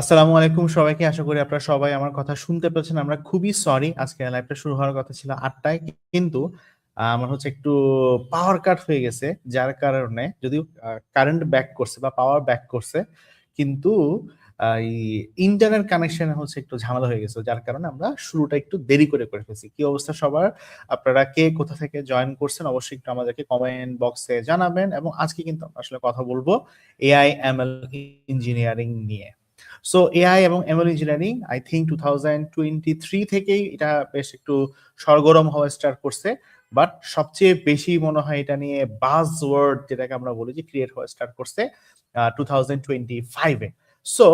আসসালামু আলাইকুম সবাইকে। আশা করি আপনারা সবাই আমার কথা শুনতে পেয়েছেন। আমরা খুবই সরি আজকে লাইভটা শুরু হওয়ার কথা ছিল আটটায়, কিন্তু আমার হচ্ছে একটু পাওয়ার কাট হয়ে গেছে, যার কারণে যদিও কারেন্ট ব্যাক করছে বা পাওয়ার ব্যাক করছে, কিন্তু ইন্টারনেট কানেকশন হচ্ছে একটু ঝামেলা হয়ে গেছে, যার কারণে আমরা শুরুটা একটু দেরি করে করে ফেলছি। কি অবস্থা সবার? আপনারা কে কোথা থেকে জয়েন করছেন? অবশ্যই একটু আমাদেরকে কমেন্ট বক্সে জানাবেন, এবং আজকে কিন্তু আমরা আসলে কথা বলব এআই এমএল ইঞ্জিনিয়ারিং নিয়ে। সো এআই এবং ML engineering I think two thousand twenty three থেকেই এটা বেশ একটু সরগরম হওয়া স্টার্ট করছে। বাট সবচেয়ে বেশি মনে হয় এটা নিয়ে বাজ ওয়ার্ড যেটাকে আমরা বলি যে ক্রিয়েট হওয়া স্টার্ট করছে টু থাউজেন্ড টোয়েন্টি ফাইভে সো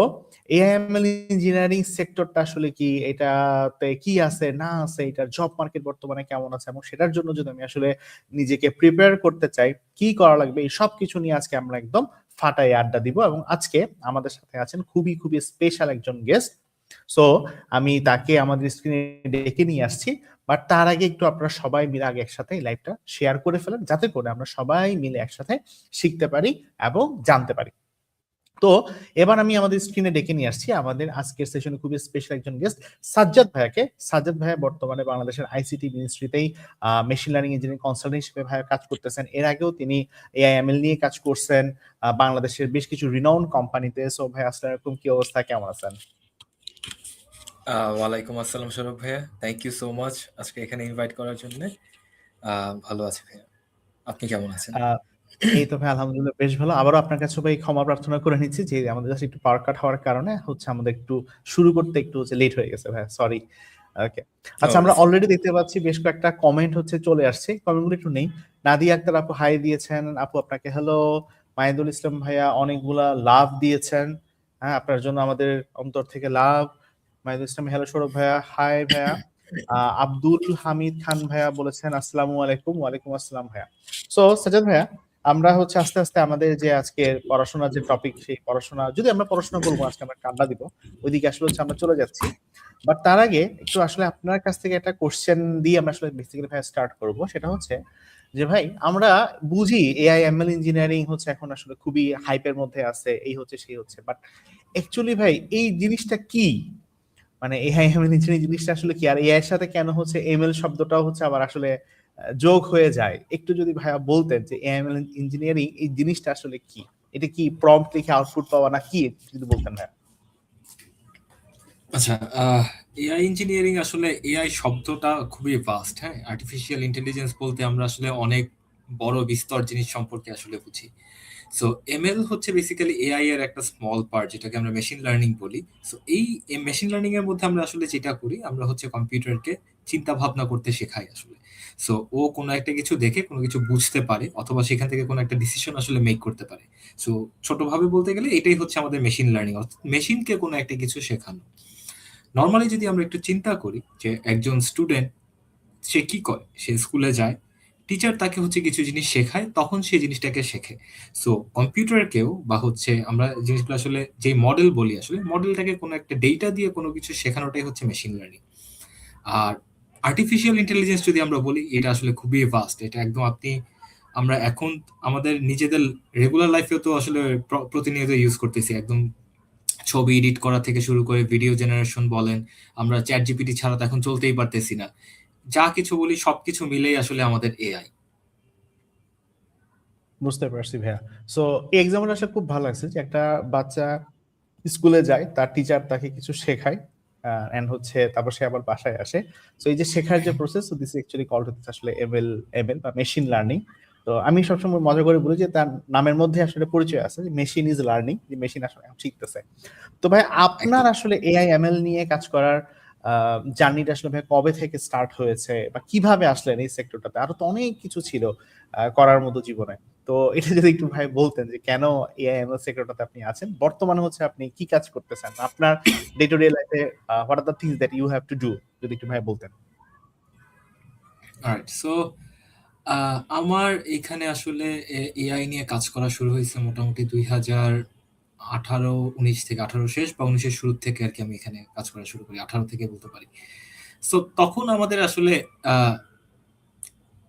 এআইএমএল ইঞ্জিনিয়ারিং সেক্টরটা আসলে কি, এটাতে কি আছে, না আছে, এটার জব মার্কেট বর্তমানে কেমন আছে এবং সেটার জন্য যদি আমি আসলে নিজেকে প্রিপেয়ার করতে চাই, কি করা লাগবে, এই সব কিছু নিয়ে আজকে আমরা একদম ফাটাই আড্ডা দিব এবং আজকে আমাদের সাথে আছেন খুবই খুবই স্পেশাল একজন গেস্ট সো আমি তাকে আমাদের স্ক্রিনে ডেকে নিয়ে আসছি বাট তার আগে একটু আপনারা সবাই মিলে আগে একসাথে লাইভটা শেয়ার করে ফেলেন, যাতে করে আমরা সবাই মিলে একসাথে শিখতে পারি এবং জানতে পারি। তো এবার আমি আমাদের স্ক্রিনে ডেকে নিয়ে আসছি আমাদের আজকের সেশনে খুবই স্পেশাল একজন গেস্ট সাজ্জাদ ভাইয়াকে। সাজ্জাদ ভাইয়া বর্তমানে বাংলাদেশের আইসিটি মিনিস্ট্রিতেই মেশিন লার্নিং ইঞ্জিনিয়ারিং কনসালটেন্ট হিসেবে ভাইয়া কাজ করতেছেন। এর আগেও তিনি এআইএমএল নিয়ে কাজ করছেন বাংলাদেশের বেশ কিছু রিনাউন কোম্পানিতে সো ভাই আসসালামু আলাইকুম। কি অবস্থা? কেমন আছেন? ওয়ালাইকুম আসসালাম সৌরভ ভাইয়া। থ্যাংক ইউ সো মাচ আজকে এখানে ইনভাইট করার জন্য। ভালো আছি ভাইয়া। আপনি কেমন আছেন? এই তো ভাই আলহামদুলিল্লাহ বেশ ভালো। আবারও আপনার কাছে ভাই ক্ষমা প্রার্থনা করে নিচ্ছি যে আমাদের কাছে একটু পাওয়ার কাট হওয়ার কারণে হচ্ছে আমাদের একটু শুরু করতে একটু হচ্ছে লেট হয়ে গেছে ভাই সরি ওকে আচ্ছা আমরা অলরেডি দেখতে পাচ্ছি বেশ কয়েকটা কমেন্ট হচ্ছে চলে আসছে। কমেন্টগুলো একটু নেই। নাদিয়া আক্তার আপু হাই দিয়েছেন। আপু আপনাকে হ্যালো মাহিদুল ইসলাম ভাইয়া অনেকগুলা লাভ দিয়েছেন। হ্যাঁ আপনার জন্য আমাদের অন্তর থেকে লাভ মাহিদুল ইসলাম হ্যালো সৌরভ ভাইয়া হাই ভাইয়া। আহ, আব্দুল হামিদ খান ভাইয়া বলেছেন আসসালামু আলাইকুম ওয়ালাইকুম আসসালাম ভাইয়া। সো সাজাদ ভাইয়া আমরা হচ্ছে আস্তে আস্তে আমাদের যে আজকের পড়াশোনার যে টপিক সেই পড়াশোনা, যদি আমরা পড়াশোনা করব, আজকে আমরা কান্না দিব। ওইদিকে আসলে হচ্ছে আমরা চলে যাচ্ছি। বাট তার আগে একটু আসলে আপনার কাছ থেকে একটা কোশ্চেন দিয়ে আমরা আসলে বেসিক্যালি ভাই স্টার্ট করব। সেটা হচ্ছে যে ভাই, আমরা বুঝি এআই এমএল ইঞ্জিনিয়ারিং হচ্ছে এখন আসলে খুবই হাইপের মধ্যে আছে, এই হচ্ছে, সেই হচ্ছে। বাট অ্যাকচুয়ালি ভাই, এই জিনিসটা কি? মানে এআই এমএল ইঞ্জিনিয়ারিং জিনিসটা আসলে কি? আর এআই এর সাথে কেন হচ্ছে এমএল শব্দটাও হচ্ছে আবার আসলে যোগ হয়ে যায়। একটু যদি ভাইয়া বলতেন যে এআইএমএল ইঞ্জিনিয়ারিং এই জিনিসটা আসলে কি? এটা কি প্রম্পট লিখে আউটপুট পাওয়া না কি? যদি বলতেন ভাইয়া। আচ্ছা এআই ইঞ্জিনিয়ারিং আসলে এআই শব্দটা খুবই ভাস্ট হ্যাঁ? আর্টিফিশিয়াল ইন্টেলিজেন্স বলতে আমরা আসলে অনেক বড় বিস্তর জিনিস সম্পর্কে আসলে বুঝি। সো এমএল হচ্ছে বেসিক্যালি এআই এর একটা স্মল পার্ট যেটাকে আমরা মেশিন লার্নিং বলি। সো এই মেশিন লার্নিং এর মধ্যে আমরা আসলে যেটা করি, আমরা হচ্ছে কম্পিউটারকে চিন্তা ভাবনা করতে শেখাই আসলে। সো ও কোনো একটা কিছু দেখে কোনো কিছু বুঝতে পারে অথবা সেখান থেকে কোনো একটা ডিসিশন আসলে মেক করতে পারে। সো ছোটভাবে বলতে গেলে এটাই হচ্ছে আমাদের মেশিন লার্নিং মেশিনকে কোনো একটা কিছু শেখানো। নর্মালি যদি আমরা একটু চিন্তা করি যে একজন স্টুডেন্ট সে কি করে? সে স্কুলে যায় টিচার তাকে হচ্ছে কিছু জিনিস শেখায়, তখন সে জিনিসটাকে শেখে। সো কম্পিউটারকেও বা হচ্ছে আমরা জিনিসগুলো আসলে যে মডেল বলি আসলে মডেলটাকে কোনো একটা ডেটা দিয়ে কোনো কিছু শেখানোটাই হচ্ছে মেশিন লার্নিং আর আর্টিফিশিয়াল ইন্টেলিজেন্স যদি আমরা বলি, এটা আসলে খুবই ভাস্ট এটা একদম আপনি, আমরা এখন আমাদের নিজেদের রেগুলার লাইফেও তো আসলে প্রতিনিয়ত ইউজ করতেছি। একদম ছবি এডিট করা থেকে শুরু করে ভিডিও জেনারেশন বলেন, আমরা চ্যাট জিপিটি ছাড়া তো এখন চলতেই পারতেছি না। যা কিছু বলি, সবকিছু মিলেই আসলে আমাদের এআই বুঝতে পারছি ভাইয়া। সো এই এক্সাম্পল আসলে খুব ভালো লাগছে যে একটা বাচ্চা স্কুলে যায়, তার টিচার তাকে কিছু শেখায়। এন্ড হচ্ছে তারপর সে আবার বাসায় আসে। সো এই যে শেখার যে প্রসেস দিস অ্যাকচুয়ালি কল হচ্ছে আসলে এমএল এমএল বা মেশিন লার্নিং তো আমি সবসময় মজা করে বলি যে তার নামের মধ্যে আসলে পরিচয় আছে যে মেশিন ইজ লার্নিং যে মেশিন আসলে এখন শিখতেছে। তো ভাই আপনার আসলে এআই এমএল নিয়ে কাজ করার জার্নিটা আসলে ভাই কবে থেকে স্টার্ট হয়েছে বা কীভাবে আসলেন এই সেক্টরটাতে আরও তো অনেক কিছু ছিল করার মতো জীবনে। তো এটা যদি একটু ভাই বলতেন যে কেন এআইএমএল সেক্টরটাতে আপনি আছেন, বর্তমানে হচ্ছে আপনি কি কাজ করতেছেন? আপনার ডে টু ডে লাইফে what are the things that you have to do যদি একটু ভাই বলতেন। রাইট সো আমার এখানে আসলে এআই নিয়ে কাজ করা শুরু হয়েছে মোটামুটি দুই হাজার আঠারো, উনিশ থেকে আঠারো শেষ বা উনিশের শুরু থেকে আর কি আমি এখানে কাজ করা শুরু করি, আঠারো থেকে বলতে পারি। সো তখন আমাদের আসলে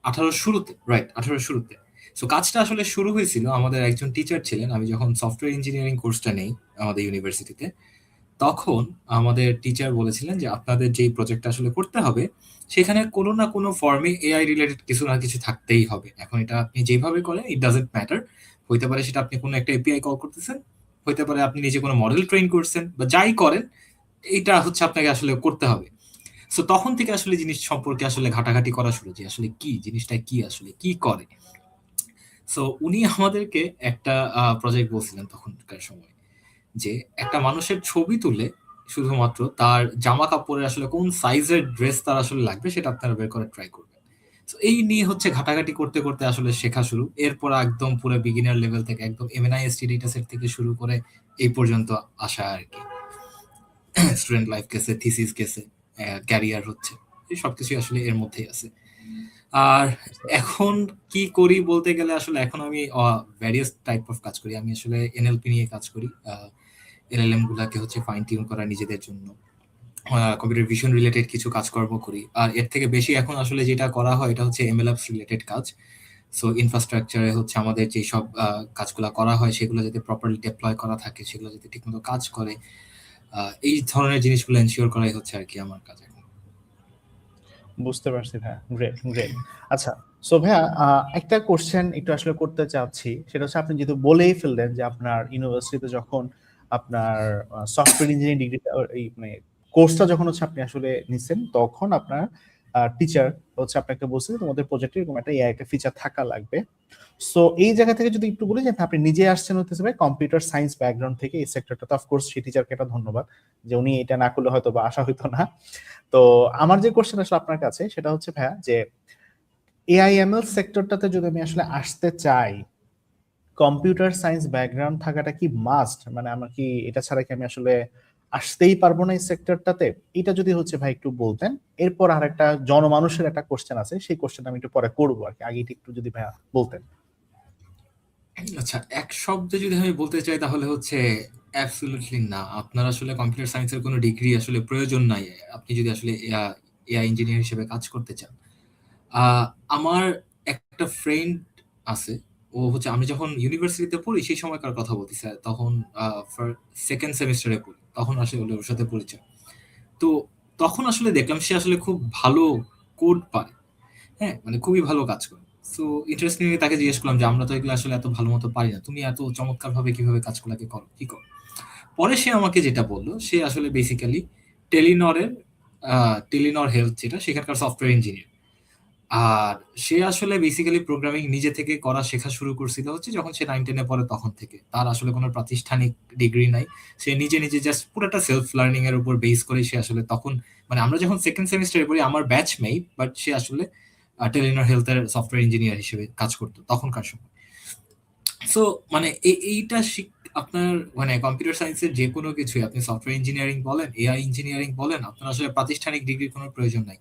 আঠারো শুরুতে রাইট আঠারো শুরুতে সো কাজটা আসলে শুরু হয়েছিল, আমাদের একজন টিচার ছিলেন, আমি যখন সফটওয়্যার ইঞ্জিনিয়ারিং কোর্সটা নেই আমাদের ইউনিভার্সিটিতে তখন আমাদের টিচার বলেছিলেন যে, আপনাদের যেই প্রজেক্টটা আসলে করতে হবে, সেখানে কোনো না কোনো ফর্মে এআই রিলেটেড কিছু না কিছু থাকতেই হবে। এখন এটা আপনি যেভাবে করেন ইট ডাজেন্ট ম্যাটার হইতে পারে সেটা আপনি কোনো একটা এপিআই কল করতেছেন, হইতে পারে আপনি নিজে কোনো মডেল ট্রেন করছেন, বা যাই করেন, এটা হচ্ছে আপনাকে আসলে করতে হবে। সো তখন থেকে আসলে জিনিস সম্পর্কে আসলে ঘাটাঘাটি করা শুরু যে, আসলে কি, জিনিসটা কি আসলে, কি করে? সো উনি আমাদেরকে একটা প্রজেক্ট বলছিলেন তখনকার সময়, যে একটা মানুষের ছবি তুলে শুধুমাত্র তার জামা কাপড়ের আসলে কোন সাইজের ড্রেস তার আসলে লাগবে সেটা আপনারা বের করে ট্রাই করবেন। তো এই নিয়ে হচ্ছে ঘাটাঘাটি করতে করতে আসলে শেখা শুরু। এরপর একদম পুরো বিগিনার লেভেল থেকে, একদম এমএনআইএসটি ডেটা সেট থেকে শুরু করে এই পর্যন্ত আসা আর কি। স্টুডেন্ট লাইফ কেসে থিসিস কেসে ক্যারিয়ার হচ্ছে, এই সবকিছুই আসলে এর মধ্যেই আছে। আর এখন কি করি বলতে গেলে আসলে এখন আমি ভ্যারিয়াস টাইপ অফ কাজ করি। আমি আসলে এনএলপি নিয়ে কাজ করি। এলএলএম গুলাকে হচ্ছে ফাইন টিউন করা নিজেদের জন্য। কম্পিউটার ভিশন রিলেটেড কিছু কাজকর্ম করি। আর এর থেকে বেশি এখন আসলে যেটা করা হয়, এটা হচ্ছে এমএলএপস রিলেটেড কাজ। সো ইনফ্রাস্ট্রাকচারে হচ্ছে আমাদের যে সব কাজগুলো করা হয়, সেগুলো যাতে প্রপারলি ডেপ্লয় করা থাকে, সেগুলো যাতে ঠিকমতো কাজ করে। এই ধরনের জিনিসগুলো এনশিওর করাই হচ্ছে আর কি আমার কাজ বুঝতে পারছি ভাইয়া। গ্রেট গ্রেট আচ্ছা সো ভাইয়া একটা কোশ্চেন একটু আসলে করতে চাচ্ছি। সেটা হচ্ছে আপনি যেহেতু বলেই ফেললেন যে আপনার ইউনিভার্সিটিতে যখন আপনার সফটওয়্যার ইঞ্জিনিয়ারিং ডিগ্রি মানে কোর্সটা যখন হচ্ছে আপনি আসলে নিছেন, তখন আপনার টিচার হচ্ছে আপনাকে বলছে যে তোমাদের প্রজেক্টে এরকম একটা এআই একটা ফিচার থাকা লাগবে। সো এই জায়গা থেকে যদি একটু বলি যে আপনি নিজে আসছেন হতে হবে কম্পিউটার সায়েন্স ব্যাকগ্রাউন্ড থেকে এই সেক্টরটা তো অফকোর্স সেই টিচারকে একটা ধন্যবাদ যে উনি এটা না করলে হয়তো বা আশা হইতো না। তো, আমার যে কোশ্চেন আসলে আপনার কাছে সেটা হচ্ছে ভাইয়া যে এআইএমএল সেক্টরটাতে যদি আমি আসলে আসতে চাই কম্পিউটার সায়েন্স ব্যাকগ্রাউন্ড থাকাটা কি মাস্ট মানে আমার কি এটা ছাড়া কি আমি আসলে আসতেই পারব না এই সেক্টরটাতে এটা যদি হচ্ছে ভাই একটু বলতেন, এরপর আর একটা জনমানুষের একটা কোশ্চেন আছে, সেই কোশ্চেন আমি একটু পরে করব আর কি। আগে একটু যদি ভাইয়া বলতেন। আচ্ছা এক শব্দে যদি আমি বলতে চাই তাহলে হচ্ছে না। আপনার আসলে কম্পিউটার সায়েন্সের কোনো ডিগ্রি আসলে প্রয়োজন নাই, আপনি যদি আসলে এআই ইঞ্জিনিয়ার হিসেবে কাজ করতে চান। আমার একটা ফ্রেন্ড আছে, ও হচ্ছে আমি যখন ইউনিভার্সিটিতে পড়ি সেই সময়কার কথা বলতেছে, তখন সেকেন্ড সেমিস্টারে পড়ি। তখন আসলে ওর সাথে পরিচয় তো তখন আসলে দেখলাম সে আসলে খুব ভালো কোড পায়। হ্যাঁ মানে খুবই ভালো কাজ করে। সো ইন্টারেস্টিংলি তাকে জিজ্ঞেস করলাম যে, আমরা তো এগুলো আসলে এত ভালো মতো পারি না। তুমি এত চমৎকার ভাবে কীভাবে কাজগুলোকে করো? কি করো? পরে সে আমাকে যেটা বলল, সে আসলে বেসিক্যালি টেলিনরের টেলিনর হেলথ যেটা, সেখানকার সফটওয়্যার ইঞ্জিনিয়ার আর সে আসলে বেসিক্যালি প্রোগ্রামিং নিজে থেকে করা শেখা শুরু করছিল হচ্ছে যখন সে নাইন টেনে পড়ে তখন থেকে। তার আসলে কোনো প্রাতিষ্ঠানিক ডিগ্রি নাই। সে নিজে নিজে জাস্ট পুরোটা সেলফ লার্নিং এর উপর বেস করে সে আসলে তখন মানে আমরা যখন সেকেন্ড সেমিস্টারে পড়ি, আমার ব্যাচ মেই বাট সে আসলে টেলিনর হেলথের সফটওয়্যার ইঞ্জিনিয়ার হিসেবে কাজ করতো তখনকার সময়। সো মানে এইটা আপনার মানে কম্পিউটার সায়েন্সের যে কোনো কিছুই, আপনি সফটওয়্যার ইঞ্জিনিয়ারিং বলেন এআই ইঞ্জিনিয়ারিং বলেন, আপনার আসলে প্রাতিষ্ঠানিক ডিগ্রির কোনো প্রয়োজন নাই।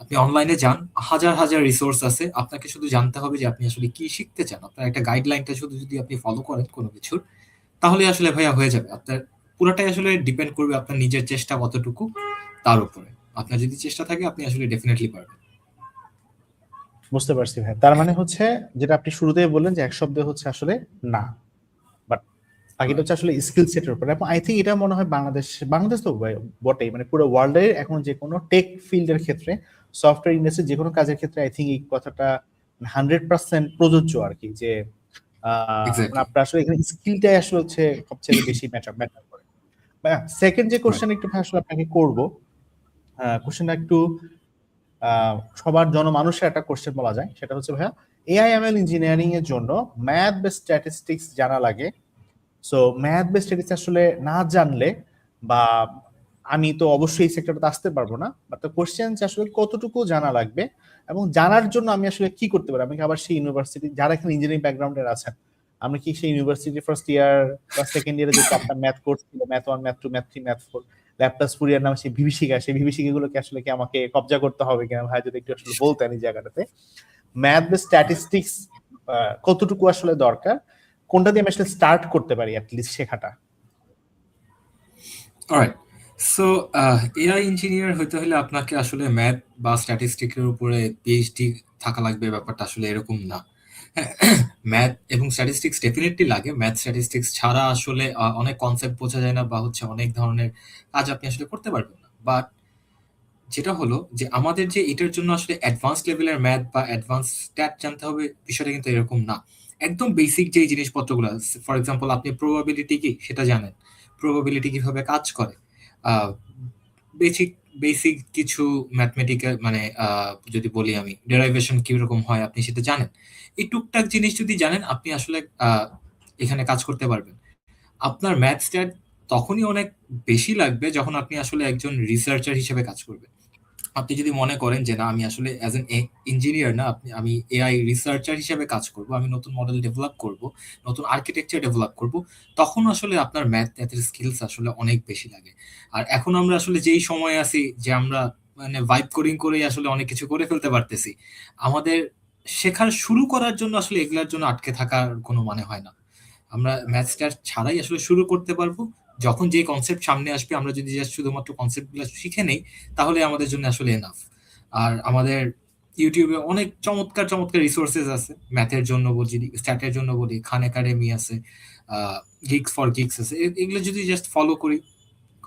আপনি অনলাইনে যান, হাজার হাজার রিসোর্স আছে, আপনাকে শুধু জানতে হবে যে আপনি আসলে কি শিখতে চান। আপনার একটা গাইডলাইনটা শুধু যদি আপনি ফলো করেন কোনো কিছুর, তাহলে আসলে ভাইয়া হয়ে যাবে। আপনার পুরোটাই আসলে ডিপেন্ড করবে আপনার নিজের চেষ্টা কতটুকু তার উপরে। আপনার যদি চেষ্টা থাকে, আপনি আসলে ডেফিনেটলি পারবেন। বুঝতে পারছি ভাই তার মানে হচ্ছে, যেটা আপনি শুরুতেই বললেন যে এক শব্দে হচ্ছে আসলে না। বাট হচ্ছে আসলে স্কিল সেটের উপরে। এবং আই থিঙ্ক এটা মনে হয় বাংলাদেশ বাংলাদেশ তো বটেই। মানে পুরো ওয়ার্ল্ডের এখন যে কোনো টেক ফিল্ডের ক্ষেত্রে সফটওয়্যার ইন্ডাস্ট্রি যে কোনো কাজের ক্ষেত্রে আই থিঙ্ক এই কথাটা হান্ড্রেড পার্সেন্ট প্রযোজ্য আর কি যে আপনার আসলে এখানে স্কিলটাই আসলে হচ্ছে সবচেয়ে বেশি ম্যাটার ম্যাটার করে। সেকেন্ড যে কোশ্চেন একটু আসলে আপনাকে করব কোশ্চেনটা একটু সবার জনমানুষের একটা কোশ্চেন বলা যায়। সেটা হচ্ছে ভাইয়া এআইএমএল ইঞ্জিনিয়ারিং এর জন্য ম্যাথ বেস স্ট্যাটিস্টিক্স জানা লাগে। সো ম্যাথ বেস স্ট্যাটিস্টিক্স আসলে না জানলে বা আমি তো অবশ্যই এই সেক্টরটাতে আসতে পারব না বাট দ্য কোশ্চেন আসলে কতটুকু জানা লাগবে এবং জানার জন্য আমি আসলে কি করতে পারি? আমি আবার সেই ইউনিভার্সিটি যারা এখানে ইঞ্জিনিয়ারিং ব্যাকগ্রাউন্ডের আছেন আমি কি সেই ইউনিভার্সিটি ফার্স্ট ইয়ার বা সেকেন্ড ইয়ারে যে আপনার ম্যাথ কোর্স ছিল math one math two math three math four laptop Fourier নামে সেই বিভীষিকা সেই বিভীষিকা গুলোকে আসলে কি আমাকে কবজা করতে হবে কিনা? ভাই, যদি একটু আসলে বলতেন এই জায়গাটাতে। ম্যাথ বেস স্ট্যাটিস্টিক্স কতটুকু আসলে দরকার? কোনটা দিয়ে আমি আসলে স্টার্ট করতে পারি অ্যাটলিস্ট শেখাটা? অলরাইট সো এআই ইঞ্জিনিয়ার হইতে হলে আপনাকে আসলে ম্যাথ বা স্ট্যাটিস্টিকের উপরে পিএইচডি থাকা লাগবে, ব্যাপারটা আসলে এরকম না ম্যাথ এবং স্ট্যাটিস্টিক্স ডেফিনিটলি লাগে। ম্যাথ স্ট্যাটিস্টিক্স ছাড়া আসলে, আ, অনেক কনসেপ্ট বোঝা যায় না বা হচ্ছে অনেক ধরনের কাজ আপনি আসলে করতে পারবেন না। বাট যেটা হলো যে আমাদের যে এটার জন্য আসলে অ্যাডভান্স লেভেলের ম্যাথ বা অ্যাডভান্স স্ট্যাট জানতে হবে, বিষয়টা কিন্তু এরকম না। একদম বেসিক যেই জিনিসপত্রগুলো ফর এক্সাম্পল আপনি প্রবাবিলিটি কি, সেটা জানেন। প্রবাবিলিটি কীভাবে কাজ করে। বেসিক বেসিক কিছু ম্যাথমেটিক্যাল মানে যদি বলি আমি ডেরাইভেশন কীরকম হয় আপনি সেটা জানেন। এই টুকটাক জিনিস যদি জানেন, আপনি আসলে এখানে কাজ করতে পারবেন। আপনার ম্যাথ স্ট্যাট তখনই অনেক বেশি লাগবে যখন আপনি আসলে একজন রিসার্চার হিসেবে কাজ করবেন। আপনি যদি মনে করেন যে না আমি আসলে অ্যাজ অ্যান এ ইঞ্জিনিয়ার না আপনি আমি এআই রিসার্চার হিসেবে কাজ করব। আমি নতুন মডেল ডেভেলপ করব, নতুন আর্কিটেকচার ডেভেলপ করব। তখন আসলে আপনার ম্যাথ ম্যাথের স্কিলস আসলে অনেক বেশি লাগে। আর এখন আমরা আসলে যেই সময়ে আছি যে আমরা মানে ভাইব কোডিং করেই আসলে অনেক কিছু করে ফেলতে পারতেছি। আমাদের শেখার শুরু করার জন্য আসলে এগুলার জন্য আটকে থাকার কোনো মানে হয় না। আমরা ম্যাথ স্ট্যাট ছাড়াই আসলে শুরু করতে পারব। যখন যে কনসেপ্ট সামনে আসবে আমরা যদি জাস্ট শুধুমাত্র কনসেপ্টগুলা শিখে নেই তাহলে আমাদের জন্য আসলে এনাফ। আর আমাদের ইউটিউবে অনেক চমৎকার, চমৎকার রিসোর্সেস আছে। ম্যাথের জন্য বলি, স্ট্যাটের জন্য বলি, খান একাডেমি আছে, গিকস ফর গিকস আছে। এগুলো যদি জাস্ট ফলো করি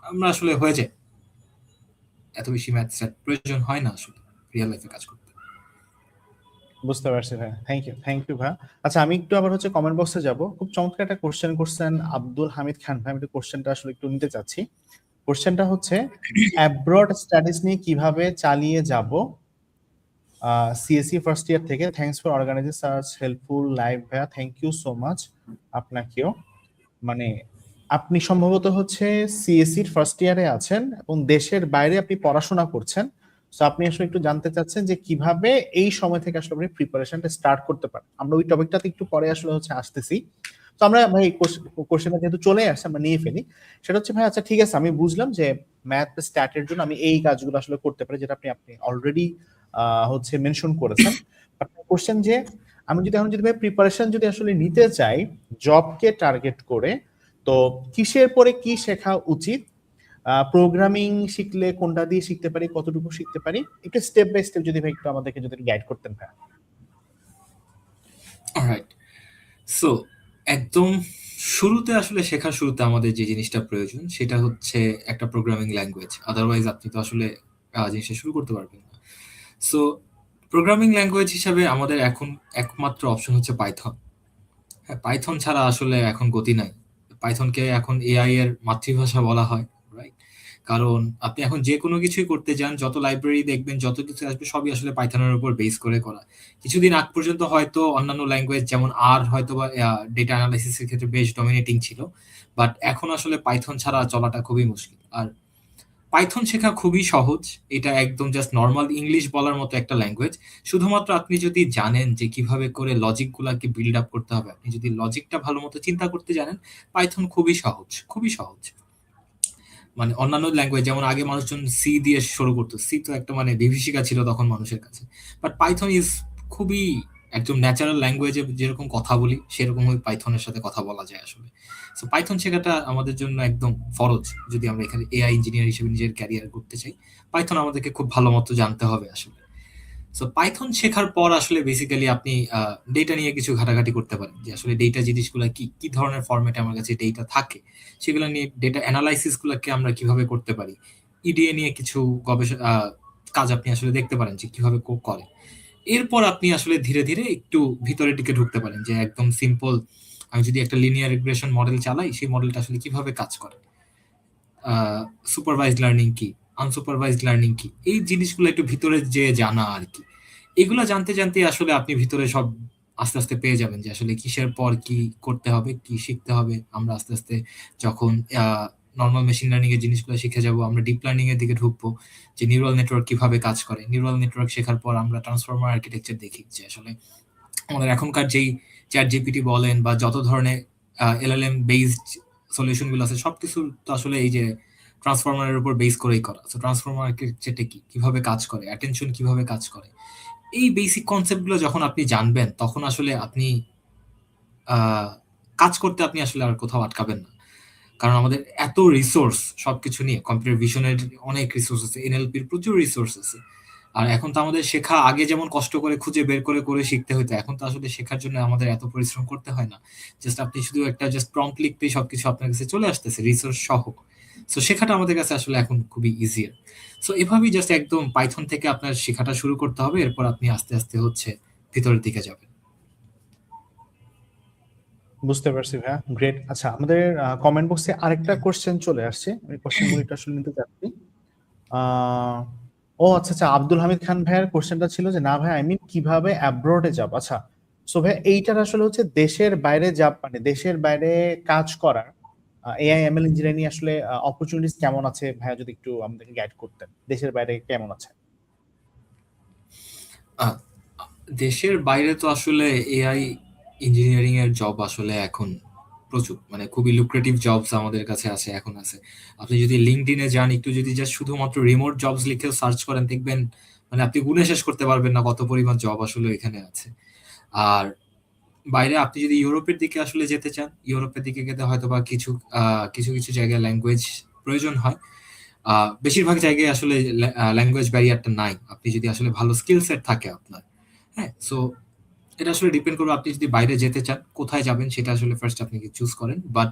আমরা আসলে হয়ে যায়। এত বেশি ম্যাথ প্রয়োজন হয় না আসলে রিয়েল লাইফে কাজ করতে। বুঝতে পারছি ভাই থ্যাংক ইউ, থ্যাংক ইউ ভাই আচ্ছা আমি একটু আবার হচ্ছে কমেন্ট বক্সে যাব। খুব চমৎকার একটা কোয়েশ্চেন করছেন আব্দুল হামিদ খান ভাই। আমি একটু কোয়েশ্চেনটা আসলে একটু নিতে চাচ্ছি। কোশ্চেনটা হচ্ছে অ্যাব্রড স্টাডিজ নিয়ে কীভাবে চালিয়ে যাব? আ সিএসই ফার্স্ট ইয়ার থেকে thanks for organising such helpful live ভাইয়া। থ্যাংক ইউ সো মাচ আপনাকেও। মানে আপনি সম্ভবত হচ্ছে সিএসইর ফার্স্ট ইয়ারে আছেন এবং দেশের বাইরে আপনি পড়াশোনা করছেন। সো আপনি আসলে একটু জানতে চাচ্ছেন যে কীভাবে এই সময় থেকে আসলে আপনি প্রিপারেশনটা স্টার্ট করতে পারেন। আমরা ওই টপিকটাতে একটু পরে আসলে হচ্ছে আসতেছি। তো আমরা ভাই কোশ কোয়েশ্চেনটা যেহেতু চলে আসছে, আমরা নিয়ে ফেলি। সেটা হচ্ছে ভাই আচ্ছা ঠিক আছে, আমি বুঝলাম যে ম্যাথ স্ট্যাট এর জন্য আমি এই কাজগুলো আসলে করতে পারি, যেটা আপনি আপনি অলরেডি হচ্ছে মেনশন করেছেন। কোয়েশ্চেন যে, আমি যদি এখন যদি ভাই প্রিপারেশন যদি আসলে নিতে চাই জবকে টার্গেট করে, তো কিসের পরে কি শেখা উচিত? প্রোগ্রামিং শিখলে কোনটা দিয়ে শিখতে পারি, কতটুকু শিখতে পারি? একটু স্টেপ বাই স্টেপ যদি ভাই একটু আমাদেরকে যদি গাইড করতেন ভাইয়া। অলরাইট। সো একদম শুরুতে আসলে শেখার শুরুতে আমাদের যে জিনিসটা প্রয়োজন সেটা হচ্ছে একটা প্রোগ্রামিং ল্যাঙ্গুয়েজ। আদারওয়াইজ আপনি তো আসলে জিনিসটা শুরু করতে পারবেন না। সো প্রোগ্রামিং ল্যাঙ্গুয়েজ হিসাবে আমাদের এখন একমাত্র অপশন হচ্ছে পাইথন। হ্যাঁ, পাইথন ছাড়া আসলে এখন গতি নাই। পাইথনকে এখন এআই এর মাতৃভাষা বলা হয়? কারণ আপনি এখন যেকোনো কিছুই করতে যান, যত লাইব্রেরি দেখবেন, যত কিছু আসবে সবই আসলে পাইথনের উপর বেস করে করা। কিছুদিন আগ পর্যন্ত হয়তো অন্যান্য ল্যাঙ্গুয়েজ যেমন আর হয়তোবা আ ডেটা অ্যানালাইসিস এর ক্ষেত্রে বেশ ডমিনেটিং ছিল। বাট এখন আসলে পাইথন ছাড়া চলাটা খুবই মুশকিল। আর পাইথন শেখা খুবই সহজ। এটা একদম জাস্ট নর্মাল ইংলিশ বলার মতো একটা ল্যাঙ্গুয়েজ। শুধুমাত্র আপনি যদি জানেন যে কীভাবে করে লজিক গুলাকে বিল্ড আপ করতে হবে, আপনি যদি লজিকটা ভালো মতো চিন্তা করতে জানেন, পাইথন খুবই সহজ, খুবই সহজ। মানে অন্যান্য ল্যাঙ্গুয়েজ যেমন আগে মানুষজন সি দিয়ে শুরু করতো সি তো একটা মানে বিভীষিকা ছিল তখন মানুষের কাছে। বাট পাইথন ইজ খুবই একদম ন্যাচারাল ল্যাঙ্গুয়েজে যেরকম কথা বলি সেরকম ওই পাইথনের সাথে কথা বলা যায় আসলে। সো পাইথন শেখাটা আমাদের জন্য একদম ফরজ, যদি আমরা এখানে এআই ইঞ্জিনিয়ার হিসেবে নিজের ক্যারিয়ার করতে চাই। পাইথন আমাদেরকে খুব ভালো মতো জানতে হবে আসলে। সো পাইথন শেখার পর আসলে বেসিক্যালি আপনি ডেটা নিয়ে কিছু ঘাটাঘাটি করতে পারেন। যে আসলে ডেটা জিনিসগুলো কি, কি ধরনের ফরম্যাটে আমার কাছে ডেটা থাকে। সেগুলা নিয়ে ডেটা এনালাইসিস গুলাকে আমরা কীভাবে করতে পারি। ইডিএ নিয়ে কিছু গবেষণা কাজ আপনি আসলে দেখতে পারেন যে কীভাবে করে। এরপর আপনি আসলে ধীরে, ধীরে একটু ভিতরের দিকে ঢুকতে পারেন যে একদম সিম্পল আমি যদি একটা লিনিয়ার রিগ্রেশন মডেল চালাই সেই মডেলটা আসলে কীভাবে কাজ করে। সুপারভাইজ লার্নিং কি, আনসুপারভাইজড লার্নিং কি। এই জিনিসগুলো একটু ভিতরে যে জানা আরকি। এগুলো জানতে, জানতে আসলে আপনি ভিতরে সব আস্তে, আস্তে পেয়ে যাবেন যে আসলে কিসের পর কি করতে হবে, কি শিখতে হবে। আমরা আস্তে, আস্তে যখন নরমাল মেশিন লার্নিং এর জিনিসগুলো শিখে যাব, আমরা ডিপ লার্নিং এর দিকে ঢুকবো। যে নিউরাল নেটওয়ার্ক কীভাবে কাজ করে। নিউরাল নেটওয়ার্ক শেখার পর আমরা ট্রান্সফর্মার আর্কিটেকচার দেখি যে আসলে আমাদের এখনকার যেই চ্যাট জিপিটি বলেন বা যত ধরনের LLM বেসড সলিউশনগুলো আছে সবকিছু তো আসলে এই যে ট্রান্সফর্মার এর উপর বেস করেই করা। সো ট্রান্সফর্মার আর্কিটেকচারটা কি? কীভাবে কাজ করে? অ্যাটেনশন কীভাবে কাজ করে? এই বেসিক কনসেপ্টগুলো যখন আপনি জানবেন তখন আসলে আপনি কাজ করতে আপনি আসলে আর কোথাও আটকাবেন না। কারণ আমাদের এত রিসোর্স সবকিছু নিয়ে কম্পিউটার ভিশন এর অনেক রিসোর্স আছে, এনএলপির প্রচুর রিসোর্স আছে। আর এখন তো আমাদের শেখা আগে যেমন কষ্ট করে খুঁজে বের করে, করে শিখতে হইতো। এখন তো আসলে শেখার জন্য আমাদের এত পরিশ্রম করতে হয় না। জাস্ট আপনি শুধু একটা জাস্ট প্রম্পট লিখলেই সবকিছু আপনার কাছে চলে আসতেছে রিসোর্স সহ। সো শেখাটা আমাদের কাছে আসলে এখন খুবই ইজিয়ার। সো এভাবেই জাস্ট একদম পাইথন থেকে আপনার শেখাটা শুরু করতে হবে। এরপর আপনি আস্তে, আস্তে হচ্ছে ভিতরের দিকে যাবেন। বুঝতে পারছি ভাইয়া। গ্রেট। আচ্ছা আমাদের কমেন্ট বক্সে আরেকটা কোশ্চেন চলে আসছে। আমি কোয়েশ্চেনগুলো একটু আসলে নিতে চাচ্ছি। ও আচ্ছা, আচ্ছা আব্দুল হামিদ খান ভাইয়ার কোয়েশ্চেনটা ছিল যে না ভাই আই মিন কীভাবে অ্যাব্রড যাব? আচ্ছা। সো ভাইয়া এইটার আসলে হচ্ছে দেশের বাইরে যাব মানে দেশের বাইরে কাজ করার এআই এমএল ইঞ্জিনিয়ারিং আসলে অপরচুনিটিস কেমন আছে ভাইয়া, যদি একটু আমাদেরকে গাইড করতেন। দেশের বাইরে কেমন আছে? দেশের বাইরে তো আসলে এআই ইঞ্জিনিয়ারিং এর জব আসলে এখন প্রচুর। মানে খুবই লুক্রেটিভ জবস আমাদের কাছে আছে, এখন আছে। আপনি যদি এ যান, একটু যদি জাস্ট শুধুমাত্র রিমোট জবস লিখে সার্চ করেন, দেখবেন মানে আপনি গুনে শেষ করতে পারবেন না কত পরিমাণ জব আসলে এখানে আছে। আর বাইরে আপনি যদি ইউরোপের দিকে আসলে যেতে চান, ইউরোপের দিকে গেলে হয়তোবা কিছু কিছু, কিছু জায়গায় ল্যাঙ্গুয়েজ প্রয়োজন হয়। বেশিরভাগ জায়গায় আসলে ল্যাঙ্গুয়েজ ব্যারিয়ারটা নাই। আপনি যদি আসলে ভালো স্কিল সেট থাকে আপনার। হ্যাঁ? সো এটা আসলে ডিপেন্ড করবে আপনি যদি বাইরে যেতে চান, কোথায় যাবেন সেটা আসলে ফার্স্ট আপনি চুজ করেন। বাট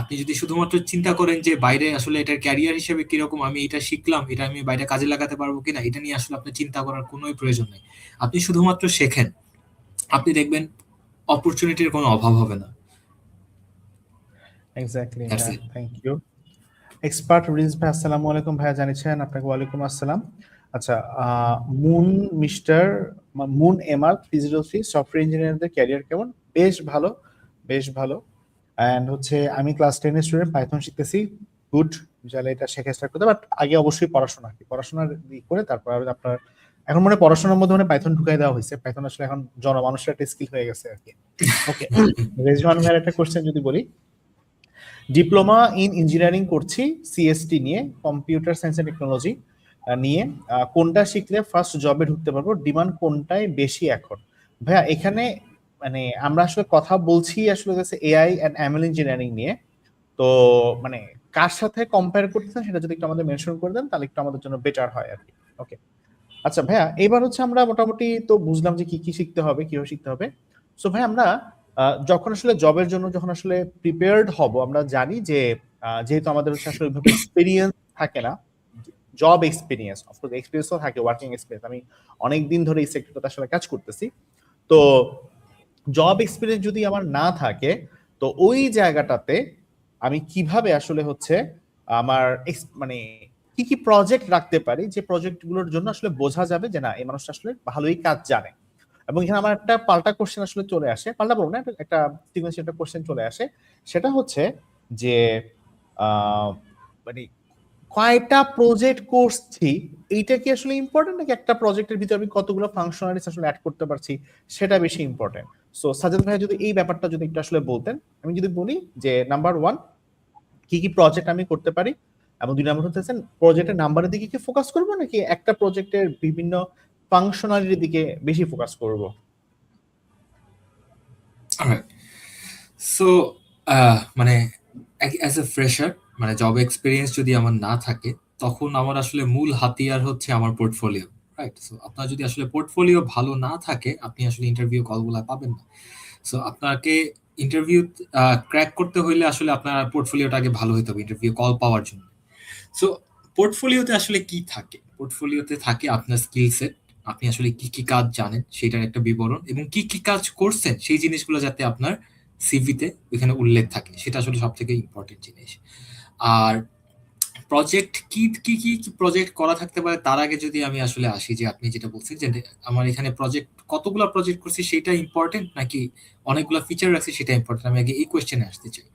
আপনি যদি শুধুমাত্র চিন্তা করেন যে বাইরে আসলে এটার ক্যারিয়ার হিসেবে কীরকম আমি এটা শিখলাম, এটা আমি বাইরে কাজে লাগাতে পারব কিনা এটা নিয়ে আসলে আপনার চিন্তা করার কোনোই প্রয়োজন নেই। আপনি শুধুমাত্র শেখেন। আপনি দেখবেন অপরচুনিটির কোনো অভাব হবে না। ইট। Thank you. এক্সপার্ট রিজ ভাই আসসালামু আলাইকুম ভাইয়া জানিয়েছেন আপনাকে ওয়ালাইকুম আসসালাম। আচ্ছা Moon mister Moon MR 303 software ইঞ্জিনিয়ারদের ক্যারিয়ার কেমন? বেশ ভালো, বেশ ভালো। অ্যান্ড হচ্ছে আমি ক্লাস 10 এর স্টুডেন্ট পাইথন শিখতেছি। গুড। চাইলে এটা শেখা স্টার্ট করতে বাট আগে অবশ্যই পড়াশোনা আরকি। পড়াশোনা করে তারপর আপনার এখন মনে পড়াশোনার মধ্যে মানে পাইথন ঢুকাই দেওয়া হয়েছে পাইথন আসলে এখন জনমানুষের একটা স্কিল হয়ে গেছে আরকি। ওকে। রেজওয়ান ভাইয়ের একটা কোয়েশ্চেন যদি বলি। ডিপ্লোমা ইন ইঞ্জিনিয়ারিং করছি সিএসটি নিয়ে, কম্পিউটার সায়েন্স এন্ড টেকনোলজি নিয়ে। কোনটা শিখলে ফার্স্ট জবে ঢুকতে পারব? ডিমান্ড কোনটায় বেশি এখন? ভাইয়া এখানে মানে আমরা আসলে কথা বলছি আসলে এআই অ্যান্ড এমএল ইঞ্জিনিয়ারিং নিয়ে। তো মানে কার সাথে কম্পেয়ার করতেছেন সেটা যদি একটু আমাদের মেনশন করে দেন তাহলে একটু আমাদের জন্য বেটার হয় আর কি ওকে। আচ্ছা ভাইয়া এবার হচ্ছে আমরা মোটামুটি তো বুঝলাম যে কি, কি শিখতে হবে, কীভাবে শিখতে হবে। সো ভাই আমরা যখন আসলে জবের জন্য যখন আসলে প্রিপেয়ার্ড হব আমরা জানি যে যেহেতু আমাদের হচ্ছে আসলে এক্সপেরিয়েন্স থাকে না। জব এক্সপেরিয়েন্স অফকোর্স এক্সপেরিয়েন্স তো থাকে ওয়ার্কিং এক্সপেরিয়েন্স। আমি অনেকদিন ধরে এই সেক্টরটাতে আসলে কাজ করতেছি। তো জব এক্সপিরিয়েন্স যদি আমার না থাকে তো ওই জায়গাটাতে আমি কীভাবে আসলে হচ্ছে আমার মানে কি, কি প্রজেক্ট রাখতে পারি যে প্রজেক্টগুলোর জন্য আসলে বোঝা যাবে যে না এই মানুষটা আসলে ভালোই কাজ জানে। এবং এখানে আমার একটা পাল্টা কোয়েশ্চেন আসলে চলে আসে। পাল্টা বলব না একটা একটা কোয়েশ্চেন চলে আসে। সেটা হচ্ছে যে মানে কয়টা প্রজেক্ট করছি এইটা কি আসলে ইম্পর্টেন্ট নাকি একটা প্রজেক্টের ভিতরে আমি কতগুলো ফাংশনালিটিস আসলে অ্যাড করতে পারছি সেটা বেশি ইম্পোর্টেন্ট? সো সাজ্জাদ ভাই যদি এই ব্যাপারটা যদি একটু আসলে বলতেন। আমি যদি বলি যে নাম্বার ওয়ান কি, কি প্রজেক্ট আমি করতে পারি? এবং ২ নাম্বার প্রজেক্টের নাম্বারের দিকে কি ফোকাস নাকি একটা প্রজেক্টের বিভিন্ন ফাংশনালিটির দিকে বেশি ফোকাস করব? সো মানে অ্যাজ এ ফ্রেশার মানে জব এক্সপেরিয়েন্স যদি আমার না থাকে, তখন আমার আসলে মূল হাতিয়ার হচ্ছে আমার পোর্টফোলিও। রাইট? সো আপনার যদি আসলে পোর্টফোলিও ভালো না থাকে, আপনি আসলে ইন্টারভিউ কলগুলা পাবেন না। সো আপনাকে ইন্টারভিউ ক্র্যাক করতে হইলে আসলে আপনার পোর্টফোলিওটা আগে ভালো হইতে হবে ইন্টারভিউ কল পাওয়ার জন্য। সো পোর্টফোলিওতে আসলে কি থাকে? পোর্টফোলিওতে থাকে আপনার স্কিল সেট, আপনি আসলে কি, কি কাজ জানেন সেটার একটা বিবরণ এবং কি, কি কাজ করছেন সেই জিনিসগুলো যাতে আপনার সিভিতে ওইখানে উল্লেখ থাকে। সেটা আসলে সব থেকে ইম্পর্টেন্ট জিনিস। আর প্রজেক্ট কি, কি, কি প্রজেক্ট করা থাকতে পারে তার আগে যদি আমি আসলে আসি যে আপনি যেটা বলছেন যে আমার এখানে প্রজেক্ট কতগুলা প্রজেক্ট করছি সেটা ইম্পোর্টেন্ট নাকি অনেকগুলা ফিচার রাখছি সেটা ইম্পর্টেন্ট আমি আগে এই কোয়েশ্চেন আসতে চাই।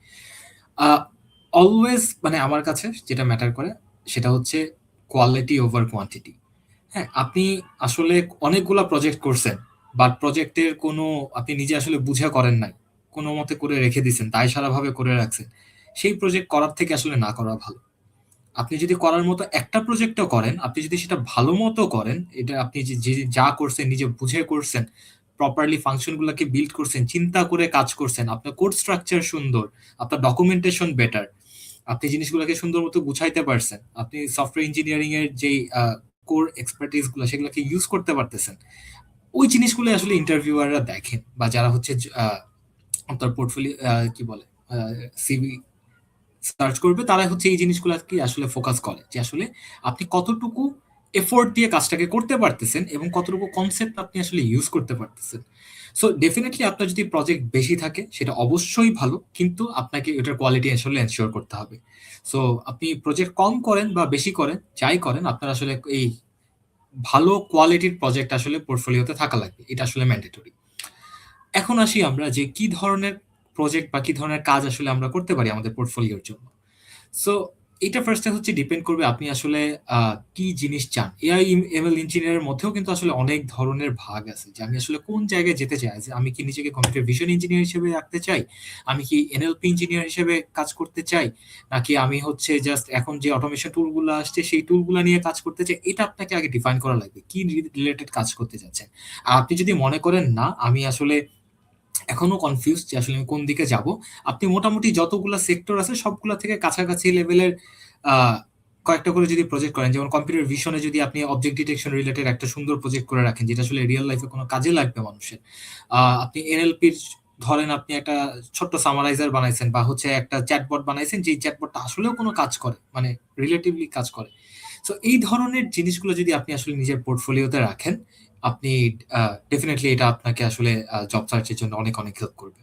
অলওয়েজ মানে আমার কাছে যেটা ম্যাটার করে সেটা হচ্ছে কোয়ালিটি ওভার কোয়ান্টিটি। হ্যাঁ? আপনি আসলে অনেকগুলা প্রজেক্ট করছেন বাট প্রজেক্টের কোনো আপনি নিজে আসলে বুঝে করেন নাই। কোনো মতে করে রেখে দিয়েছেন তাই সারাভাবে করে রাখছেন। সেই প্রজেক্ট করার থেকে আসলে না করা ভালো। আপনি যদি করার মতো একটা প্রজেক্টও করেন, আপনি যদি সেটা ভালো মতো করেন, এটা আপনি যে, যে করছেন নিজে বুঝে করছেন, প্রপারলি ফাংশন গুলাকে বিল্ড করছেন, চিন্তা করে কাজ করছেন, আপনার কোড স্ট্রাকচার সুন্দর, আপনার ডকুমেন্টেশন বেটার। আপনি জিনিসগুলোকে সুন্দর মতো গুছাইতে পারছেন। আপনি সফটওয়্যার ইঞ্জিনিয়ারিং এর আ কোর এক্সপার্টিসগুলো সেগুলোকে ইউজ করতে পারতেছেন ওই জিনিসগুলো আসলে ইন্টারভিউয়াররা দেখেন বা যারা হচ্ছে আপনার পোর্টফোলিও কি বলে সিভি সার্চ করবে তারা হচ্ছে এই জিনিসগুলো কি আসলে ফোকাস করে যে আসলে আপনি কতটুকু এফোর্ট দিয়ে কাজটাকে করতে পারতেছেন এবং কতটুকু কনসেপ্ট আপনি আসলে ইউজ করতে পারতেছেন সো ডেফিনেটলি আপনার যদি প্রজেক্ট বেশি থাকে, সেটা অবশ্যই ভালো, কিন্তু আপনাকে এটার কোয়ালিটি আসলে এনশিওর করতে হবে। সো আপনি প্রজেক্ট কম করেন বা বেশি করেন, যাই করেন, আপনার আসলে এই ভালো কোয়ালিটির প্রজেক্ট আসলে পোর্টফোলিওতে থাকা লাগবে, এটা আসলে ম্যান্ডেটরি এখন আসি আমরা যে কি ধরনের প্রজেক্ট বা কি ধরনের কাজ আসলে আমরা করতে পারি আমাদের পোর্টফোলিওর জন্য। সো এটা ফার্স্টে হচ্ছে ডিপেন্ড করবে আপনি আসলে কি জিনিস চান। এআই এমএল ইঞ্জিনিয়ারের মধ্যেও কিন্তু আসলে অনেক ধরনের ভাগ আছে যে আমি আসলে কোন জায়গায় যেতে চাই? আমি কি নিজেকে কম্পিউটার ভিশন ইঞ্জিনিয়ার হিসেবে রাখতে চাই? আমি কি এনএলপি ইঞ্জিনিয়ার হিসেবে কাজ করতে চাই? নাকি আমি হচ্ছে জাস্ট এখন যে অটোমেশন টুলগুলো আসছে, সেই টুলগুলো নিয়ে কাজ করতে চাই? এটা আপনাকে আগে ডিফাইন করা লাগবে। কি রিলেটেড কাজ করতে যাচ্ছেন আর আপনি যদি মনে করেন না, আমি আসলে এখনও কনফিউজ যে আসলে আমি কোন দিকে যাব। আপনি মোটামুটি যতগুলো সেক্টর আছে, সবগুলো থেকে কাছাকাছি লেভেলের কয়েকটা করে যদি প্রজেক্ট করেন, যেমন কম্পিউটার ভিশনে যদি আপনি অবজেক্ট ডিটেকশন রিলেটেড একটা সুন্দর প্রজেক্ট করে রাখেন, যেটা আসলে রিয়েল লাইফে কোনো কাজে লাগবে মানুষের। আপনি এনএলপির ধরেন আপনি একটা ছোট্ট সামারাইজার বানাইছেন বা হচ্ছে একটা চ্যাটবট বানাইছেন যে চ্যাটবটটা আসলেও কোনো কাজ করে মানে রিলেটিভলি কাজ করে। সো এই ধরনের জিনিসগুলো যদি আপনি আসলে নিজের পোর্টফোলিওতে রাখেন আপনি ডেফিনেটলি এটা আপনাকে আসলে জব সার্চের জন্য অনেক অনেক হেল্প করবে।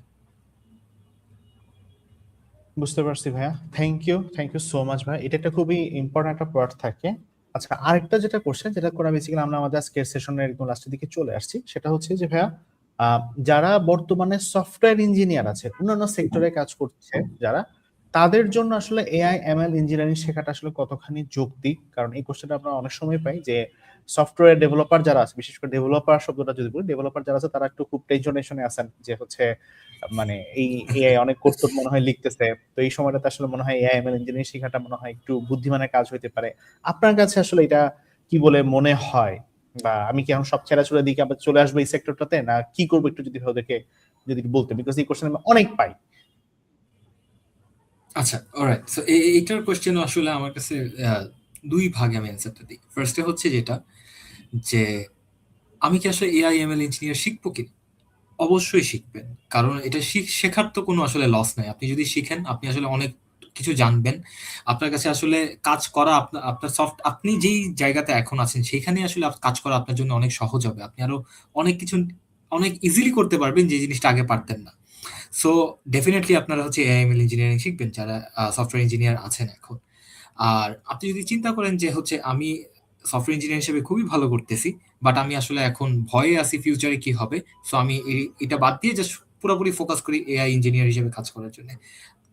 বুঝতে পারছি ভাইয়া। Thank you thank you so much ভাই এটা একটা খুবই ইম্পর্টেন্ট একটা পার্ট থাকে। আচ্ছা আরেকটা যেটা কোশ্চেন যেটা করে বেসিক্যালি আমরা আমাদের আজকের সেশনের একদম লাস্টের দিকে চলে আসছি, সেটা হচ্ছে যে ভাইয়া যারা বর্তমানে সফটওয়্যার ইঞ্জিনিয়ার আছে, অন্যান্য সেক্টরে কাজ করছে যারা, তাদের জন্য আসলে এআই এমএল ইঞ্জিনিয়ারিং শেখাটা আসলে কতখানি যৌক্তিক? কারণ এই কোশ্চেনটা আমরা অনেক সময় পাই যে সফটওয়্যার ডেভেলপার যারা আছে, বিশেষ করে ডেভেলপার শব্দটা যদি বলি ডেভেলপার যারা আছে, তারা একটু খুব টেনশনে আছেন যে হচ্ছে মানে এই এআই অনেক কোর্স মনে হয় লিখতেছে। তো এই সময়টাতে আসলে মনে হয় এআই এমএল ইঞ্জিনিয়ারিং শেখাটা মনে হয় একটু বুদ্ধিমানের কাজ হইতে পারে। আপনার কাছে আসলে এটা কি বলে মনে হয়? বা আমি কি এখন সব ছেড়া ছুড়ে দিকে আবার চলে আসব এই সেক্টরটাতে না কি করব একটু যদি ওদেরকে যদি বলতে বিকজ এই কোশ্চেন আমি অনেক পাই। আচ্ছা অলরাইট সো এইটার কোশ্চেন আসলে আমার কাছে দুই ভাগে আমি অ্যান্সারটা দিই। ফার্স্টে হচ্ছে যেটা যে আমি কি আসলে এআই এমএল ইঞ্জিনিয়ার শিখব কি? অবশ্যই শিখবেন। কারণ এটা শিখ- শেখার তো কোনো আসলে লস নাই। আপনি যদি শিখেন, আপনি আসলে অনেক কিছু জানবেন। আপনার কাছে আসলে কাজ করা আপনার আপনার সফট আপনি যেই জায়গাতে এখন আছেন সেখানে আসলে কাজ করা আপনার জন্য অনেক সহজ হবে। আপনি আরও অনেক কিছু, অনেক ইজিলি করতে পারবেন যে জিনিসটা আগে পারতেন না। সো ডেফিনেটলি আপনারা হচ্ছে এআইএমএল ইঞ্জিনিয়ারিং শিখবেন, যারা সফটওয়্যার ইঞ্জিনিয়ার আছেন এখন। আর আপনি যদি চিন্তা করেন যে হচ্ছে আমি সফটওয়্যার ইঞ্জিনিয়ার হিসেবে খুবই ভালো করতেছি বাট আমি আসলে এখন ভয়ে আছি ফিউচারে কি হবে সো আমি এটা বাদ দিয়ে জাস্ট পুরোপুরি ফোকাস করি এআই ইঞ্জিনিয়ার হিসেবে কাজ করার জন্য।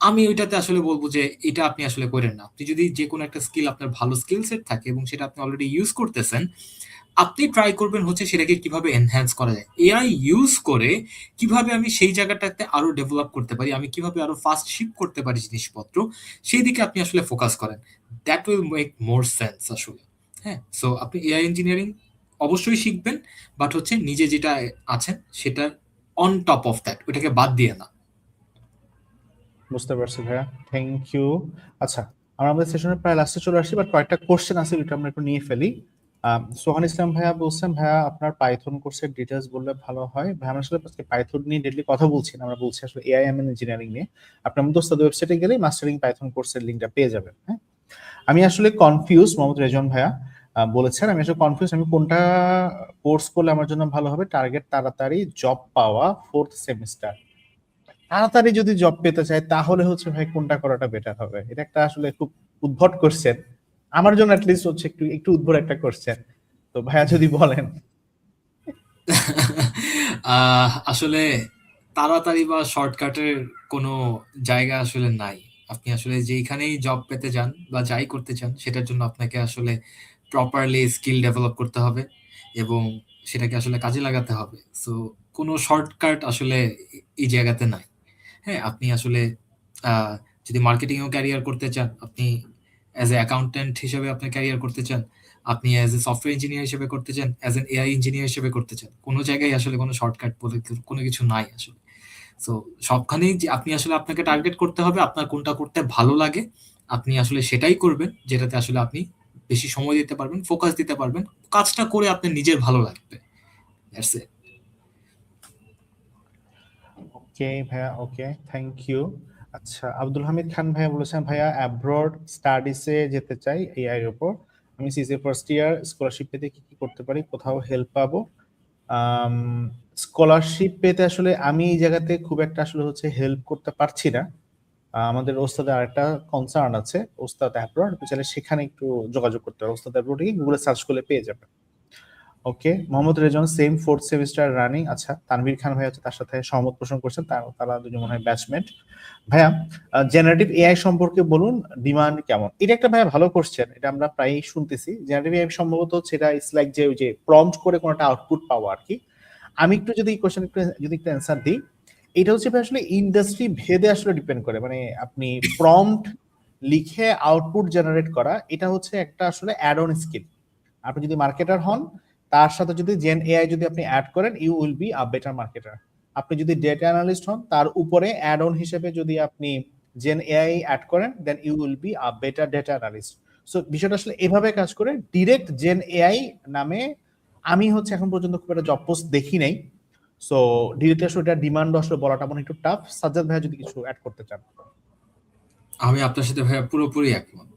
আমি ওইটাতে আসলে বলব যে এটা আপনি আসলে করেন না। আপনি যদি যে কোনো একটা স্কিল আপনার ভালো স্কিল সেট থাকে এবং সেটা আপনি অলরেডি ইউজ করতেছেন, আপনি ট্রাই করবেন হচ্ছে সেটাকে কীভাবে এনহ্যান্স করা যায়। এআই ইউজ করে কীভাবে আমি সেই জায়গাটাতে আরও ডেভেলপ করতে পারি, আমি কীভাবে আরও ফাস্ট শিপ করতে পারি জিনিসপত্র, সেই দিকে আপনি আসলে ফোকাস করেন। That will make more sense আসলে। হ্যাঁ সো আপনি এআই ইঞ্জিনিয়ারিং অবশ্যই শিখবেন বাট হচ্ছে নিজে যেটা আছেন সেটা অন টপ অফ দ্যাট ওইটাকে বাদ দিয়ে না। বুঝতে পারছি ভাইয়া থ্যাংক ইউ আচ্ছা আমরা আমাদের সেশনের প্রায় লাস্টে চলে আসছি বাট কয়েকটা কোশ্চেন আছে যেটা আমরা একটু নিয়ে ফেলি। সোহান ইসলাম ভাইয়া বলছেন, ভাইয়া, আপনার পাইথন কোর্সের ডিটেলস বললে ভালো হয়। ভাইয়া, আমরা আসলে পাইথন নিয়ে ডেটলি কথা বলছি আমরা বলছি আসলে এআই এম ইঞ্জিনিয়ারিং নিয়ে। আপনি আমাদের দোস্তাদ ওয়েবসাইটে গেলেই মাস্টারিং পাইথন কোর্সের লিঙ্কটা পেয়ে যাবেন হ্যাঁ? আমি আসলে কনফিউজ মোহাম্মদ রেজন ভাইয়া। বলেছেন, আমি আসলে কনফিউজ আমি কোনটা কোর্স করলে আমার জন্য ভালো হবে? টার্গেট তাড়াতাড়ি জব পাওয়া ফোর্থ সেমিস্টার তাড়াতাড়ি যদি জব পেতে চায় তাহলে হচ্ছে ভাই কোনটা করাটা বেটার হবে? এটা একটা আসলে খুব উদ্ভট কোশ্চেন আমার জন্য অ্যাটলিস্ট হচ্ছে একটু একটু উদ্ভট একটা কোশ্চেন তো ভাইয়া যদি বলেন। আসলে তাড়াতাড়ি বা শর্টকাটের কোনো জায়গা আসলে নাই। আপনি আসলে যেইখানেই জব পেতে যান বা যাই করতে চান, সেটার জন্য আপনাকে আসলে প্রপারলি স্কিল ডেভেলপ করতে হবে এবং সেটাকে আসলে কাজে লাগাতে হবে। সো কোনো শর্টকাট আসলে এই জায়গাতে নাই। হ্যাঁ আপনি আসলে যদি মার্কেটিংও ক্যারিয়ার করতে চান, আপনি অ্যাজ এ অ্যাকাউন্টেন্ট হিসেবে আপনি ক্যারিয়ার করতে চান, আপনি অ্যাজ এ সফটওয়্যার ইঞ্জিনিয়ার হিসেবে করতে চান অ্যাজ এন এআই ইঞ্জিনিয়ার হিসেবে করতে চান, কোনো জায়গায় আসলে কোনো শর্টকাট বলে কোনো কিছু নাই আসলে। সো সবখানেই যে আপনি আসলে আপনাকে টার্গেট করতে হবে, আপনার কোনটা করতে ভালো লাগে, আপনি আসলে সেটাই করবেন, যেটাতে আসলে আপনি বেশি সময় দিতে পারবেন ফোকাস দিতে পারবেন। কাজটা করে আপনার নিজের ভালো লাগবে। দ্যাটস ইট ওকে ভাইয়া ওকে থ্যাংক ইউ আচ্ছা আব্দুল হামিদ খান ভাইয়া বলেছেন, ভাইয়া অ্যাব্রড স্টাডিজে যেতে চাই এআই এর উপর। আমি সিসি ফার্স্ট ইয়ার স্কলারশিপ পেতে কি কি করতে পারি, কোথাও হেল্প পাবো? স্কলারশিপ পেতে আসলে আমি এই জায়গাতে খুব একটা আসলে হচ্ছে হেল্প করতে পারছি না। আমাদের ওস্তাদের আরেকটা কনসার্ন আছে, ওস্তাদ অ্যাব্রড আপনি চাইলে সেখানে একটু যোগাযোগ করতে পারেন ওস্তাদ অ্যাব্রড গুগলে সার্চ করলে পেয়ে যাবেন okay Mohammad Rezon same fourth semester running আচ্ছা তানভীর খান ভাই হচ্ছে তার সাথে সহমত পোষণ করছেন। তার- তারা দুজন মনে হয় ব্যাচমেট ভাইয়া জেনারেটিভ এআই সম্পর্কে বলুন ডিমান্ড কেমন? এটা একটা ভাইয়া ভালো কোশ্চেন এটা আমরা প্রায়ই শুনতেছি। জেনারেটিভ এআই সম্ভবত সেটা ইটস লাইক যে, ওই যে প্রম্পট করে কোনো একটা আউটপুট পাওয়া আর কি। আমি একটু যদি কোশ্চেন একটু, যদি একটু অ্যান্সার দিই এটা হচ্ছে আসলে ইন্ডাস্ট্রি ভেদে আসলে ডিপেন্ড করে। মানে আপনি প্রম্পট লিখে আউটপুট জেনারেট করা, এটা হচ্ছে একটা আসলে অ্যাড অন স্কিল আপনি যদি মার্কেটার হন, তার সাথে যদি জেন এআই যদি আপনি অ্যাড করেন you will be a better marketer আপনি যদি ডেটা অ্যানালিস্ট হন, তার উপরে অ্যাড অন হিসেবে যদি আপনি জেন এআই অ্যাড করেন then you will be a better data analyst so বিষয়টা আসলে এভাবে কাজ করে ডিরেক্ট জেন এআই নামে আমি হচ্ছে এখন পর্যন্ত খুব একটা জব পোস্ট দেখি নাই। সো ডিরেক্ট আসলে এটা ডিমান্ড আসলে বলাটা মনে একটু টাফ সাজ্জাদ ভাই যদি কিছু অ্যাড করতে চান। আমি আপনার সাথে ভাইয়া পুরোপুরি একমত।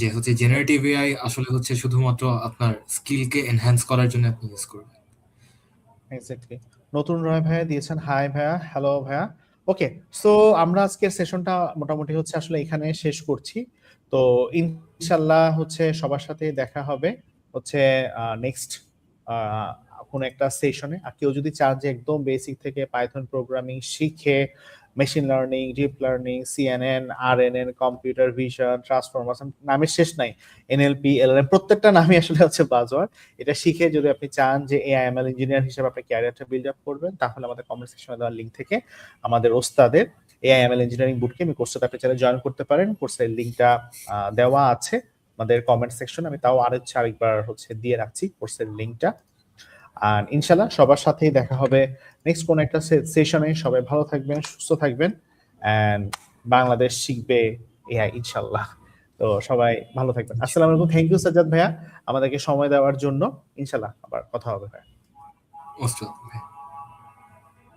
যে হচ্ছে জেনারেটিভ এআই আসলে হচ্ছে শুধুমাত্র আপনার স্কিলকে এনহ্যান্স করার জন্য আপনি ইউজ করবেন। এক্স্যাক্টলি নতুন রয় ভাইয়া দিয়েছেন। হাই ভাইয়া। হ্যালো ভাইয়া। ওকে সো আমরা আজকের সেশনটা মোটামুটি হচ্ছে আসলে এখানে শেষ করছি। তো ইনশাল্লাহ হচ্ছে সবার সাথে দেখা হবে হচ্ছে নেক্সট কোন একটা সেশনে আর কেউ যদি চান যে একদম বেসিক থেকে পাইথন প্রোগ্রামিং শিখে machine learning deep learning CNN R N N computer vision transformation নামের শেষ নাই। এনএলপি এলএম প্রত্যেকটা নামই আসলে হচ্ছে বাজওয়ার এটা শিখে যদি আপনি চান যে এ এআইএমএল ইঞ্জিনিয়ার হিসেবে আপনি ক্যারিয়ারটা বিল্ড আপ করবেন, তাহলে আমাদের কমেন্ট সেকশনে দেওয়ার লিঙ্ক থেকে আমাদের ওস্তাদের এ এআইএমএল ইঞ্জিনিয়ারিং বুটকে আমি কোর্সটা আপনি চাইলে জয়েন করতে পারেন। কোর্সের লিঙ্কটা দেওয়া আছে আমাদের কমেন্ট সেকশনে আমি তাও আর হচ্ছে আরেকবার হচ্ছে দিয়ে রাখছি কোর্সের লিঙ্কটা আর ইনশাল্লাহ সবার সাথেই দেখা হবে নেক্সট কোন একটা সেশনে সবাই ভালো থাকবেন, সুস্থ থাকবেন অ্যান্ড বাংলাদেশ শিখবে ইয়া ইনশাল্লাহ তো সবাই ভালো থাকবেন। আসসালামু আলাইকুম। থ্যাংক ইউ সাজ্জাদ ভাইয়া। আমাদেরকে সময় দেওয়ার জন্য ইনশাল্লাহ আবার কথা হবে। ভাইয়া